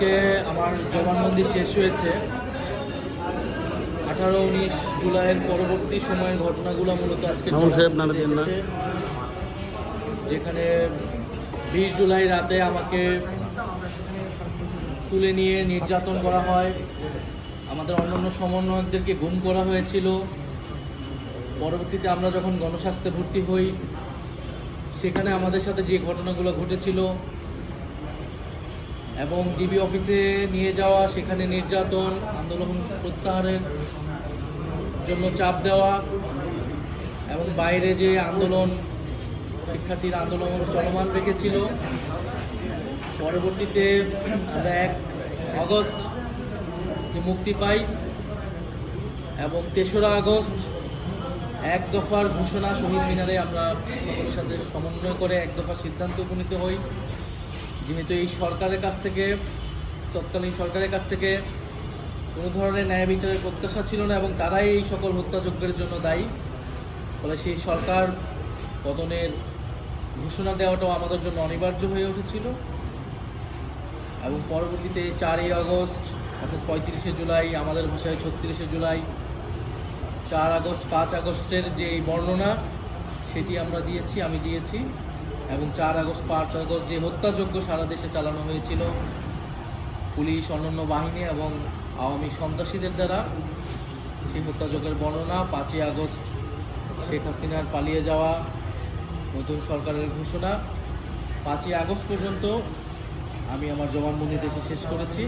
আজকে আমার জবানবন্দি শেষ হয়েছে। আঠারো উনিশ জুলাইয়ের পরবর্তী সময়ের ঘটনাগুলো মূলত আজকে। যেখানে বিশ জুলাই রাতে আমাকে তুলে নিয়ে নির্যাতন করা হয়। আমাদের অন্যান্য সমন্বয়কদেরকে গুম করা হয়েছিল। পরবর্তীতে আমরা যখন গণস্বাস্থ্যে ভর্তি হই সেখানে আমাদের সাথে যে ঘটনাগুলো ঘটেছিল এবং ডিবি অফিসে নিয়ে যাওয়া, সেখানে নির্যাতন, আন্দোলন প্রত্যাহারের জন্য চাপ দেওয়া এবং বাইরে যে আন্দোলন, শিক্ষার্থীর আন্দোলন চলমান রেখেছিল। পরবর্তীতে আমরা এক আগস্ট যে মুক্তি পাই এবং তেসরা আগস্ট এক দফার ঘোষণা শহীদ মিনারে আমরা সকলের সাথে সমন্বয় করে এক দফার সিদ্ধান্ত উপনীত হই। যেহেতু এই সরকারের কাছ থেকে, তৎকালীন সরকারের কাছ থেকে কোনো ধরনের ন্যায় বিচারের প্রত্যাশা ছিল না এবং তারাই এই সকল হত্যাযজ্ঞের জন্য দায়ী। ফলে সেই সরকার পতনের ঘোষণা দেওয়াটাও আমাদের জন্য অনিবার্য হয়ে উঠেছিল। এবং পরবর্তীতে চারই আগস্ট, অর্থাৎ পঁয়ত্রিশে জুলাই, আমাদের ভাষায় ছত্রিশে জুলাই, চার আগস্ট, পাঁচ আগস্টের যে বর্ণনা, সেটি আমরা দিয়েছি, আমি দিয়েছি। এবং চার আগস্ট, পাঁচ আগস্ট যে হত্যাযজ্ঞ সারা দেশে চালানো হয়েছিল, পুলিশ, অন্যান্য বাহিনী এবং আওয়ামী সন্ত্রাসীদের দ্বারা সেই হত্যাযজ্ঞের বর্ণনা, পাঁচই আগস্ট শেখ হাসিনার পালিয়ে যাওয়া নতুন সরকারের ঘোষণা। পাঁচই আগস্ট পর্যন্ত আমি আমার জবানবন্দি দেশে শেষ করেছি।